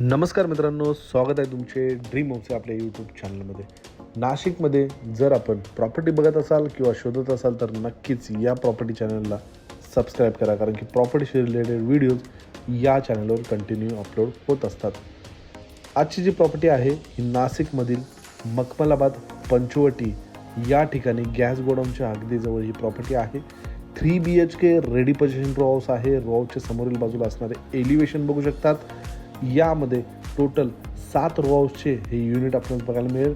नमस्कार मित्रांनो स्वागत आहे तुमचे ड्रीम होमचे आपल्या यूट्यूब चॅनलमध्ये नाशिकमध्ये जर आपण प्रॉपर्टी बघत असाल किंवा शोधत असाल तर नक्कीच या प्रॉपर्टी चॅनलला सबस्क्राईब करा कारण की प्रॉपर्टीशी रिलेटेड व्हिडिओज या चॅनलवर कंटिन्यू अपलोड होत असतात. आजची जी प्रॉपर्टी आहे ही नाशिकमधील मखमलाबाद पंचवटी या ठिकाणी गॅस गोडाऊनच्या अगदी जवळ ही प्रॉपर्टी आहे. Three B H K ready position row house आहे. रो हाऊसच्या समोरील बाजूला असणारे एलिव्हेशन बघू शकतात. यामध्ये टोटल सात रो हे युनिट आपल्याला बघायला मिळेल.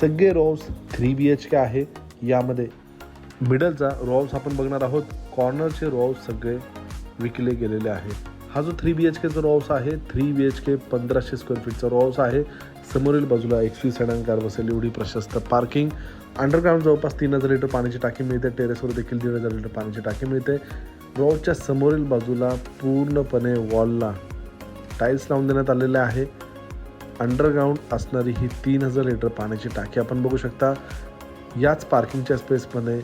सगळे row three B H K आहे. यामध्ये मिडलचा रो आपण बघणार आहोत. कॉर्नरचे रो सगळे विकले गेलेले आहे. हा जो थ्री बी एच केचा रो आहे थ्री बी एच के पंधराशे स्क्वेअर फीटचा रो आहे. समोरील बाजूला एक्सपी सेडन कार बसेल एवढी प्रशस्त पार्किंग अंडरग्राऊंड जवळपास तीन हजार लिटर पाण्याची टाकी मिळते. टेरेसवर देखील दीड हजार लिटर पाण्याची टाकी मिळते. रो समोरील बाजूला पूर्णपणे वॉलला टाईल्स लावून देण्यात आलेले आहे. अंडरग्राऊंड असणारी ही तीन हजार लिटर पाण्याची टाकी आपण बघू शकता. याच पार्किंगच्या स्पेसमध्ये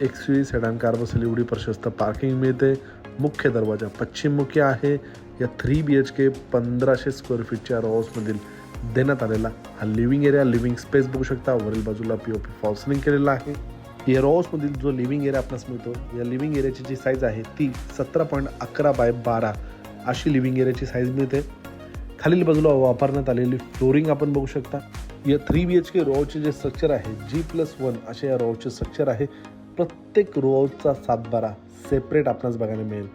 एक्स व्ही सेडान कार बसेल एवढी प्रशस्त पार्किंग मिळते. मुख्य दरवाजा पश्चिममुखी आहे. या थ्री बी एच के पंधराशे स्क्वेअर फीटच्या रॉसमधील देण्यात आलेला हा लिव्हिंग एरिया लिव्हिंग स्पेस बघू शकता. वरील बाजूला पी ओ पी फॉल्सनिंग केलेला आहे. या रॉसमधील जो लिव्हिंग एरिया आपणास मिळतो या लिव्हिंग एरियाची जी साईज आहे ती सतरा पॉईंट अकरा बाय बारा अशी लिव्हिंग एरियाची साईज मिळते. खालील बाजूला वापरण्यात आलेली फ्लोरिंग आपण बघू शकता. या थ्री बी एच के रोचे जे स्ट्रक्चर आहे जी प्लस वन असे या रोआउटचे स्ट्रक्चर आहे. प्रत्येक रोआउटचा सातबारा सेपरेट आपणास बघायला मिळेल.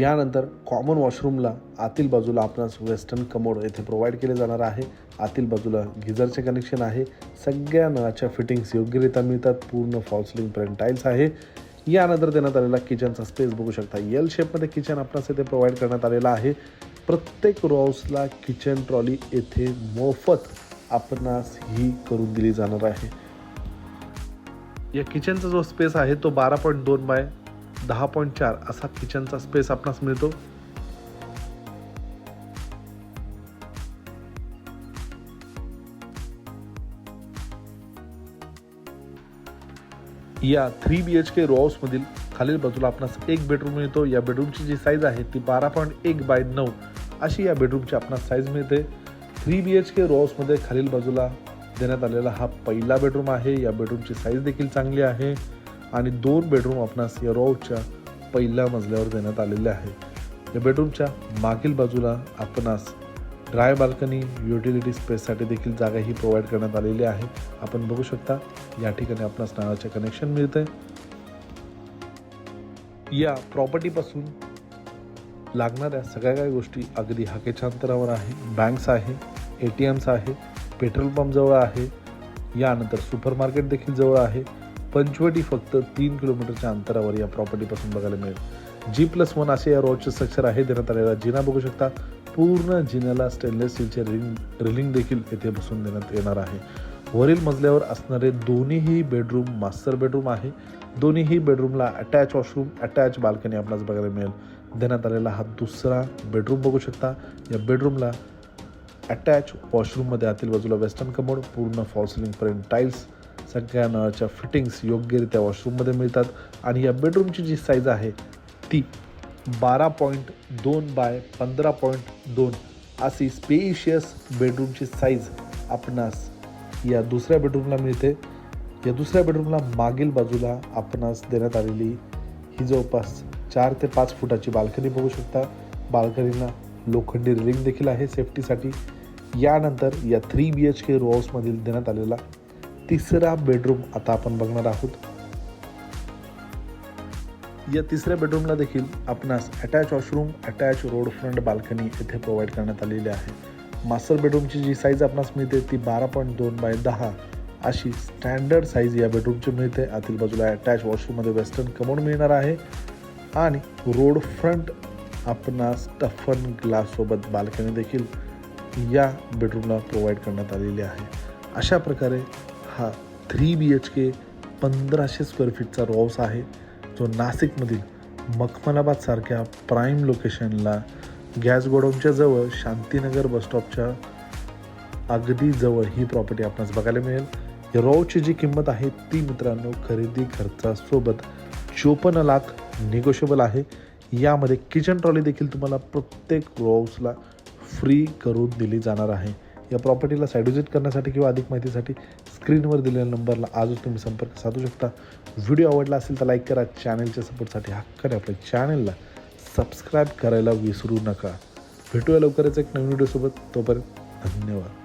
यानंतर कॉमन वॉशरूमला आतील बाजूला आपणास वेस्टर्न कमोड येथे प्रोव्हाइड केले जाणार आहे. आतील बाजूला गिझरचे कनेक्शन आहे. सगळ्या नळाच्या फिटिंग्स योग्यरित्या मिळतात. पूर्ण फॉल्सलिंग पर्यंत टाईल्स आहे. यानंतर देण्यात आलेला किचनचा स्पेस बघू शकता. एल शेपमध्ये किचन आपणास येथे प्रोव्हाइड करण्यात आलेला आहे. प्रत्येक रॉसला किचन ट्रॉली येथे मोफत आपणास ही करून दिली जाणार आहे. या किचनचा जो स्पेस आहे तो बारा पॉईंट दोन बाय दहा पॉईंट चार असा किचनचा स्पेस आपणास मिळतो. या three B H K row हाऊसमधील खालील बाजूला आपणास एक बेडरूम मिळतो. या बेडरूमची जी साईज आहे ती बारा पॉईंट एक बाय नऊ अशी या बेडरूमची आपणास साईज मिळते. Three B H K row हाऊसमध्ये खालील बाजूला देण्यात आलेला हा पहिला बेडरूम आहे. या बेडरूमची साईज देखील चांगली आहे. आणि दोन बेडरूम आपणास या रो हाऊसच्या पहिल्या मजल्यावर देण्यात आलेले आहे. या बेडरूमच्या मागील बाजूला आपणास ड्राय बाल्कनी युटिलिटी स्पेससाठी देखील जागा ही प्रोव्हाइड करण्यात आलेली आहे. आपण बघू शकता या ठिकाणी आपणास नळाचे कनेक्शन मिळते या प्रॉपर्टीपासून लागणाऱ्या सगळ्या काही गोष्टी अगदी हाकेच्या अंतरावर आहे. बँक्स आहे ए टी एम्स आहे पेट्रोल पंप जवळ आहे. यानंतर सुपर मार्केट देखील जवळ आहे. पंचवटी फक्त तीन किलोमीटरच्या अंतरावर या प्रॉपर्टीपासून बघायला मिळेल. जी प्लस वन असे या रोडचे स्ट्रक्चर आहे देण्यात आलेला. जिना बघू शकता पूर्ण जिन्याला स्टेनलेस स्टीलचे रिंग रिलिंग देखील येथे बसून देण्यात येणार आहे. वरील मजल्यावर असणारे दोन्हीही बेडरूम मास्टर बेडरूम आहे. दोन्हीही बेडरूमला अटॅच वॉशरूम अटॅच बाल्कनी आपल्याला बघायला मिळेल. देण्यात आलेला हा दुसरा बेडरूम बघू शकता. या बेडरूमला अटॅच वॉशरूममध्ये आतील बाजूला वेस्टर्न कमोड पूर्ण फॉल्सिलिंगपर्यंत टाईल्स सगळ्या नळाच्या फिटिंग्स योग्यरित्या वॉशरूममध्ये मिळतात. आणि या बेडरूमची जी साईज आहे ती बारा पॉईंट दोन बाय पंधरा पॉईंट दोन. अशी स्पेशियस बेडरूमची साईज आपणास या दुसऱ्या बेडरूमला मिळते. या दुसऱ्या बेडरूमला मागील बाजूला आपणास देण्यात आलेली ही जवळपास चार ते पाच फुटाची बाल्कनी बघू शकता. बाल्कनीला लोखंडी रिलिंग देखील आहे सेफ्टीसाठी यानंतर या three B H K row हाऊसमधील देण्यात आलेला तिसरा बेडरूम आता आपण बघणार आहोत. या तिसऱ्या बेडरूमला देखील आपणास attach washroom attach road front balcony येथे प्रोव्हाइड करण्यात आलेली आहे. मास्टर बेडरूमची जी साईज आपणास मिळते ती बारा पॉईंट दोन बाय दहा अशी स्टँडर्ड साईज या बेडरूमची मिळते. आतील बाजूला अटॅच वॉशरूममध्ये वेस्टर्न कमोड मिळणार आहे. आणि रोड फ्रंट आपणास टफन ग्लाससोबत बाल्कनी देखील या बेडरूमला प्रोव्हाइड करण्यात आलेली आहे. अशा प्रकारे हा थ्री बी एच के पंधराशे स्क्वेअर फीटचा रॉस आहे. तो नाशिकमधील मखमलाबादसारख्या प्राईम लोकेशनला गॅस गोडाऊनच्या जवळ शांतीनगर बसस्टॉपच्या अगदी जवळ ही प्रॉपर्टी आपणास बघायला मिळेल. रॉची रोची जी किंमत आहे ती मित्रांनो खरेदी खर्चासोबत चोपन्न लाख निगोशिएबल आहे. यामध्ये किचन ट्रॉली देखील तुम्हाला प्रत्येक रॉसला फ्री करून दिली जाणार आहे. या प्रॉपर्टीला साईड विजिट करण्यासाठी किंवा अधिक माहितीसाठी स्क्रीनवर दिलेल्या नंबरला आजच तुम्ही संपर्क साधू शकता. व्हिडिओ आवडला असेल तर लाईक करा. चॅनलच्या सपोर्टसाठी हक्काने आपल्या चॅनलला सबस्क्राईब करायला विसरू नका. भेटूया लवकरच एक नवीन व्हिडिओसोबत तोपर्यंत धन्यवाद.